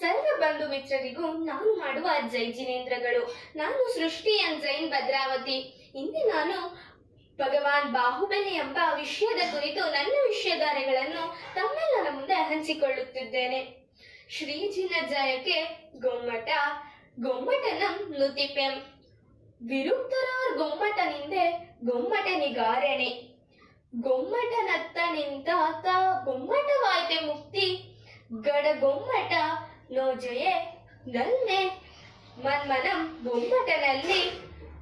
ಸರ್ವ ಬಂಧು ಮಿತ್ರರಿಗೂ ನಾನು ಮಾಡುವ ಜೈ ಜಿನೇಂದ್ರಗಳು. ನಾನು ಸೃಷ್ಟಿ ಅಂಡ್ ಜೈನ್ ಭದ್ರಾವತಿ. ಇಂದು ನಾನು ಭಗವಾನ್ ಬಾಹುಬಲಿ ಎಂಬ ವಿಷಯದ ಕುರಿತು ನನ್ನ ವಿಷಯಧಾರೆಗಳನ್ನು ತಮ್ಮೆಲ್ಲರ ಮುಂದೆ ಹಂಚಿಕೊಳ್ಳುತ್ತಿದ್ದೇನೆ. ಶ್ರೀಜಿನ ಜಯಕ್ಕೆ ಗೊಮ್ಮಟ, ಗೊಮ್ಮಟನಂ ನುತಿಪೆಂ ವಿರುಕ್ತರಾರ್ ಗೊಮ್ಮಟನಿಂದೆ ಗೊಮ್ಮಟನಿಗಾರಣೆ ಗೊಮ್ಮಟನತ್ತ ನಿಂತ ತ ಗೊಮ್ಮಟವಾಯ್ತೆ ಮುಕ್ತಿ. ಗಡ ಗೊಮ್ಮಟ ನೋಜಯೆ ನಲ್ಲೆ ಮನ್ಮನಂ ಬೊಂಬಟನಲ್ಲಿ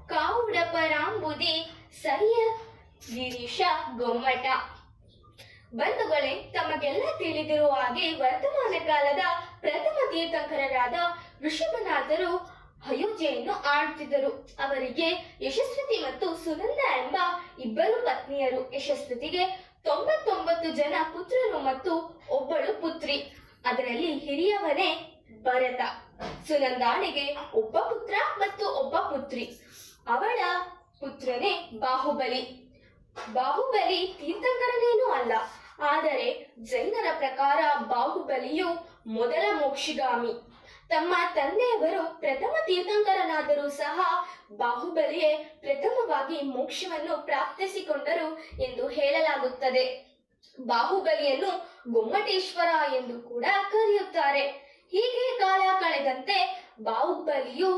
ಕಾವುಡ ಪರಾಂಬುದಿ ಸಯ್ಯ ಗಿರೀಶ ಗೊಮ್ಮಟ. ಬಂಧುಗಳೇ, ತಮಗೆಲ್ಲ ತಿಳಿದಿರುವ ಹಾಗೆ ವರ್ತಮಾನ ಕಾಲದ ಪ್ರಥಮ ತೀರ್ಥಂಕರರಾದ ಋಷಭನಾಥರು ಅಯೋಧ್ಯೆಯನ್ನು ಆಡುತ್ತಿದ್ದರು ಅವರಿಗೆ ಯಶಸ್ವತಿ ಮತ್ತು ಸುನಂದ ಎಂಬ ಇಬ್ಬರು ಪತ್ನಿಯರು. ಯಶಸ್ವತಿಗೆ ತೊಂಬತ್ತೊಂಬತ್ತು ಜನ ಪುತ್ರರು ಮತ್ತು ಒಬ್ಬಳು ಪುತ್ರಿ. ಅದರಲ್ಲಿ ಹಿರಿಯವನೇ ಭರತ. ಸುನಂದಾಳಿಗೆ ಒಬ್ಬ ಪುತ್ರ ಮತ್ತು ಒಬ್ಬ ಪುತ್ರಿ. ಅವಳ ಪುತ್ರನೇ ಬಾಹುಬಲಿ. ಬಾಹುಬಲಿ ತೀರ್ಥಂಕರನೇನೂ ಅಲ್ಲ. ಆದರೆ ಜೈನರ ಪ್ರಕಾರ ಬಾಹುಬಲಿಯು ಮೊದಲ ಮೋಕ್ಷಿಗಾಮಿ. ತಮ್ಮ ತಂದೆಯವರು ಪ್ರಥಮ ತೀರ್ಥಂಕರನಾದರೂ ಸಹ ಬಾಹುಬಲಿಯೇ ಪ್ರಥಮವಾಗಿ ಮೋಕ್ಷವನ್ನು ಪ್ರಾಪ್ತಿಸಿಕೊಂಡರು ಎಂದು ಹೇಳಲಾಗುತ್ತದೆ. ಬಾಹುಬಲಿಯನ್ನು ಗೊಮ್ಮಟೇಶ್ವರ ಎಂದು ಕೂಡ ಕರೆಯುತ್ತಾರೆ. ಹೀಗೆ ಕಾಲ ಕಳೆದಂತೆ ಬಾಹುಬಲಿಯು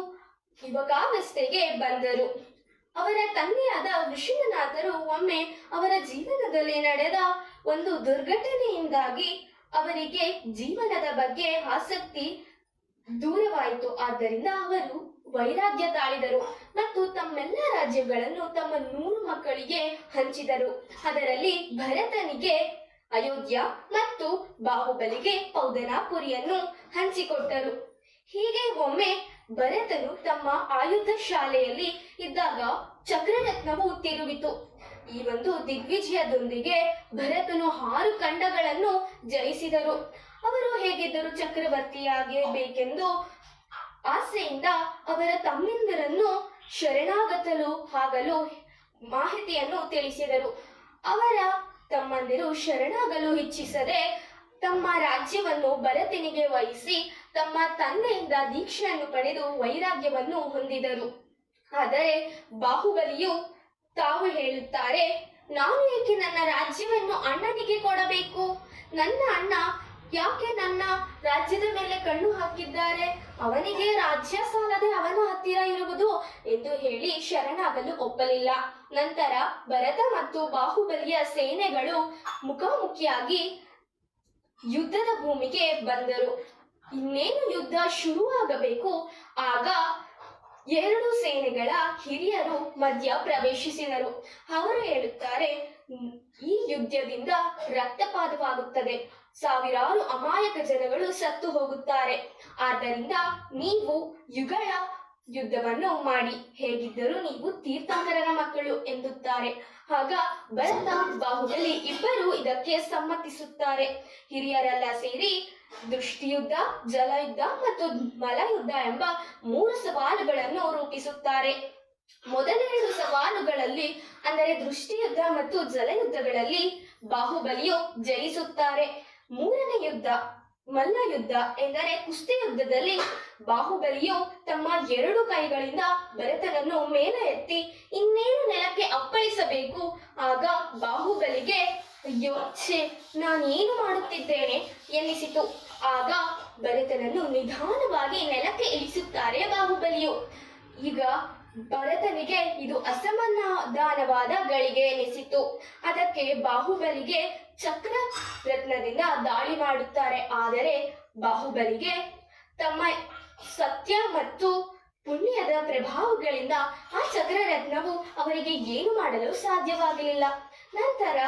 ಯುವಕಾವಸ್ಥೆಗೆ ಬಂದರು. ಅವರ ತಂದೆಯಾದ ವಿಶ್ವನಾಥರು ಒಮ್ಮೆ ಅವರ ಜೀವನದಲ್ಲಿ ನಡೆದ ಒಂದು ದುರ್ಘಟನೆಯಿಂದಾಗಿ ಅವರಿಗೆ ಜೀವನದ ಬಗ್ಗೆ ಆಸಕ್ತಿ ದೂರವಾಯಿತು. ಆದ್ದರಿಂದ ಅವರು ವೈರಾಗ್ಯ ತಾಳಿದರು ಮತ್ತು ತಮ್ಮೆಲ್ಲ ರಾಜ್ಯಗಳನ್ನು ತಮ್ಮ ನೂರು ಮಕ್ಕಳಿಗೆ ಹಂಚಿದರು. ಅದರಲ್ಲಿ ಭರತನಿಗೆ ಅಯೋಧ್ಯ ಮತ್ತು ಬಾಹುಬಲಿಗೆ ಪೌದನಾಪುರಿಯನ್ನು ಹಂಚಿಕೊಟ್ಟರು. ಹೀಗೆ ಒಮ್ಮೆ ಭರತನು ತಮ್ಮ ಆಯುಧ ಶಾಲೆಯಲ್ಲಿ ಇದ್ದಾಗ ಚಕ್ರರತ್ನವು ತಿರುಗಿತು. ಈ ಒಂದು ದಿಗ್ವಿಜಯದೊಂದಿಗೆ ಭರತನು ಆರು ಖಂಡಗಳನ್ನು ಜಯಿಸಿದರು. ಅವರು ಹೇಗಿದ್ದರೂ ಚಕ್ರವರ್ತಿಯಾಗಬೇಕೆಂದು ಆಸೆಯಿಂದ ಅವರ ತಮ್ಮಿಂದರನ್ನು ಶರಣಾಗತಲು ಆಗಲು ಮಾಹಿತಿಯನ್ನು ತಿಳಿಸಿದರು. ಅವರ ತಮ್ಮಂದಿರು ಶರಣಾಗಲು ಇಚ್ಛಿಸದೆ ತಮ್ಮ ರಾಜ್ಯವನ್ನು ಭರತನಿಗೆ ವಹಿಸಿ ತಮ್ಮ ತಂದೆಯಿಂದ ದೀಕ್ಷೆಯನ್ನು ಪಡೆದು ವೈರಾಗ್ಯವನ್ನು ಹೊಂದಿದರು. ಆದರೆ ಬಾಹುಬಲಿಯು ತಾವು ಹೇಳುತ್ತಾರೆ, ನಾನು ಏಕೆ ನನ್ನ ರಾಜ್ಯವನ್ನು ಅಣ್ಣನಿಗೆ ಕೊಡಬೇಕು? ನನ್ನ ಅಣ್ಣ ಯಾಕೆ ನನ್ನ ರಾಜ್ಯದ ಮೇಲೆ ಕಣ್ಣು ಹಾಕಿದ್ದಾರೆ? ಅವನಿಗೆ ರಾಜ್ಯ ಸಾಲದೆ ಅವನ ಹತ್ತಿರ ಇರುವುದು ಎಂದು ಹೇಳಿ ಶರಣಾಗಲು ಒಪ್ಪಲಿಲ್ಲ. ನಂತರ ಭರತ ಮತ್ತು ಬಾಹುಬಲಿಯ ಸೇನೆಗಳು ಮುಖಾಮುಖಿಯಾಗಿ ಯುದ್ಧದ ಭೂಮಿಗೆ ಬಂದರು. ಇನ್ನೇನು ಯುದ್ಧ ಶುರುವಾಗಬೇಕು? ಆಗ ಎರಡು ಸೇನೆಗಳ ಹಿರಿಯರು ಮಧ್ಯ ಪ್ರವೇಶಿಸಿದರು. ಅವರು ಹೇಳುತ್ತಾರೆ, ಈ ಯುದ್ಧದಿಂದ ರಕ್ತಪಾತವಾಗುತ್ತದೆ. ಸಾವಿರಾರು ಅಮಾಯಕ ಜನಗಳು ಸತ್ತು ಹೋಗುತ್ತಾರೆ. ಆದ್ದರಿಂದ ನೀವು ಯುಗಳ ಯುದ್ಧವನ್ನು ಮಾಡಿ. ಹೇಗಿದ್ದರೂ ನೀವು ತೀರ್ಥಂಕರನ ಮಕ್ಕಳು ಎನ್ನುತ್ತಾರೆ ಆಗ ಭರತ ಬಾಹುಬಲಿ ಇಬ್ಬರು ಇದಕ್ಕೆ ಸಮ್ಮತಿಸುತ್ತಾರೆ. ಹಿರಿಯರೆಲ್ಲ ಸೇರಿ ದೃಷ್ಟಿಯುದ್ಧ, ಜಲಯುದ್ಧ ಮತ್ತು ಮಲಯುದ್ಧ ಎಂಬ ಮೂರು ಸವಾಲುಗಳನ್ನು ರೂಪಿಸುತ್ತಾರೆ. ಮೊದಲೆರಡು ಸವಾಲುಗಳಲ್ಲಿ, ಅಂದರೆ ದೃಷ್ಟಿಯುದ್ಧ ಮತ್ತು ಜಲಯುದ್ಧಗಳಲ್ಲಿ, ಬಾಹುಬಲಿಯು ಜಯಿಸುತ್ತಾರೆ. ಮೂರನೇ ಯುದ್ಧ, ಮಲ್ಲ ಯುದ್ಧ ಎಂದರೆ ಕುಸ್ತಿ ಯುದ್ಧದಲ್ಲಿ ಬಾಹುಬಲಿಯು ತಮ್ಮ ಎರಡು ಕೈಗಳಿಂದ ಭರತನನ್ನು ಮೇಲೆ ಎತ್ತಿ ಇನ್ನೇನು ನೆಲಕ್ಕೆ ಅಪ್ಪಳಿಸಬೇಕು? ಆಗ ಬಾಹುಬಲಿಗೆ, ಅಯ್ಯೋ, ಛೇ, ನಾನೇನು ಮಾಡುತ್ತಿದ್ದೇನೆ? ಎನ್ನಿಸಿತು. ಆಗ ಭರತನನ್ನು ನಿಧಾನವಾಗಿ ನೆಲಕ್ಕೆ ಇಳಿಸುತ್ತಾರೆ ಬಾಹುಬಲಿಯು. ಈಗ ಭರತನಿಗೆ ಇದು ಅಸಮಾಧಾನವಾದ ಗಳಿಗೆ ಎನಿಸಿತು ಅದಕ್ಕೆ ಬಾಹುಬಲಿಗೆ ಚಕ್ರ ರತ್ನದಿಂದ ದಾಳಿ ಮಾಡುತ್ತಾರೆ. ಆದರೆ ಬಾಹುಬಲಿಗೆ ತಮ್ಮ ಸತ್ಯ ಮತ್ತು ಪುಣ್ಯದ ಪ್ರಭಾವಗಳಿಂದ ಆ ಚಕ್ರರತ್ನವು ಅವರಿಗೆ ಏನು ಮಾಡಲು ಸಾಧ್ಯವಾಗಲಿಲ್ಲ. ನಂತರ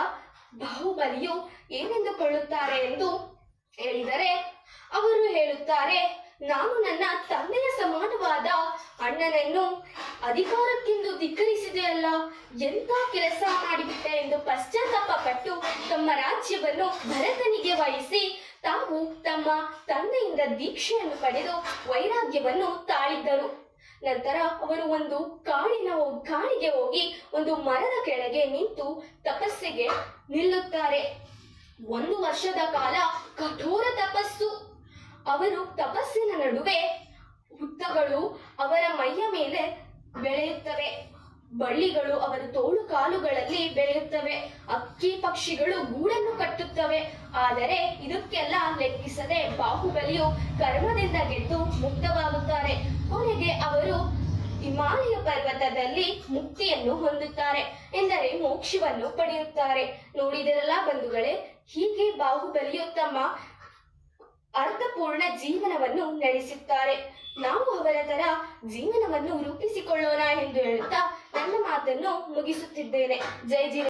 ಬಾಹುಬಲಿಯು ಏನೆಂದುಕೊಳ್ಳುತ್ತಾರೆ ಎಂದು ಹೇಳಿದರೆ, ಅವರು ಹೇಳುತ್ತಾರೆ ನಾನು ನನ್ನ ತಂದೆಯ ಸಮಾನವಾದ ಅಣ್ಣನನ್ನು ಅಧಿಕಾರಕ್ಕೆಂದು ಧಿಕ್ಕರಿಸಿದೆಯಲ್ಲ, ಎಂಥ ಕೆಲಸ ಮಾಡಿಬಿಟ್ಟೆ ಎಂದು ಪಶ್ಚಾತ್ತಾಪ ಪಟ್ಟು ತಮ್ಮ ರಾಜ್ಯವನ್ನು ಭರತನಿಗೆ ವಹಿಸಿ ತಾವು ತಮ್ಮ ತಂದೆಯಿಂದ ದೀಕ್ಷೆಯನ್ನು ಪಡೆದು ವೈರಾಗ್ಯವನ್ನು ತಾಳಿದ್ದರು. ನಂತರ ಅವರು ಒಂದು ಕಾಡಿನ ಕಾಡಿಗೆ ಹೋಗಿ ಒಂದು ಮರದ ಕೆಳಗೆ ನಿಂತು ತಪಸ್ಸಿಗೆ ನಿಲ್ಲುತ್ತಾರೆ. ಒಂದು ವರ್ಷದ ಕಾಲ ಕಠೋರ ತಪಸ್ಸು. ಅವರು ತಪಸ್ಸಿನ ನಡುವೆ ಹುತ್ತಗಳು ಅವರ ಮೈಯ ಮೇಲೆ ಬೆಳೆಯುತ್ತವೆ. ಬಳ್ಳಿಗಳು ಅವರ ತೋಳು ಕಾಲುಗಳಲ್ಲಿ ಬೆಳೆಯುತ್ತವೆ. ಅಕ್ಕಿ ಪಕ್ಷಿಗಳು ಗೂಡನ್ನು ಕಟ್ಟುತ್ತವೆ. ಆದರೆ ಇದಕ್ಕೆಲ್ಲ ಲೆಕ್ಕಿಸದೆ ಬಾಹುಬಲಿಯು ಕರ್ಮದಿಂದ ಗೆದ್ದು ಮುಕ್ತವಾಗುತ್ತಾರೆ. ಕೊನೆಗೆ ಅವರು ಹಿಮಾಲಯ ಪರ್ವತದಲ್ಲಿ ಮುಕ್ತಿಯನ್ನು ಹೊಂದುತ್ತಾರೆ ಎಂದರೆ ಮೋಕ್ಷವನ್ನು ಪಡೆಯುತ್ತಾರೆ. ನೋಡಿದಿರಲ್ಲ ಬಂಧುಗಳೇ, ಹೀಗೆ ಬಾಹುಬಲಿಯು ತಮ್ಮ ಅರ್ಥಪೂರ್ಣ ಜೀವನವನ್ನು ನಡೆಸುತ್ತಾರೆ. ನಾವು ಅವರ ತರ ಜೀವನವನ್ನು ರೂಪಿಸಿಕೊಳ್ಳೋಣ ಎಂದು ಹೇಳುತ್ತಾ ನನ್ನ ಮಾತನ್ನು ಮುಗಿಸುತ್ತಿದ್ದೇನೆ. ಜೈ ಜಿ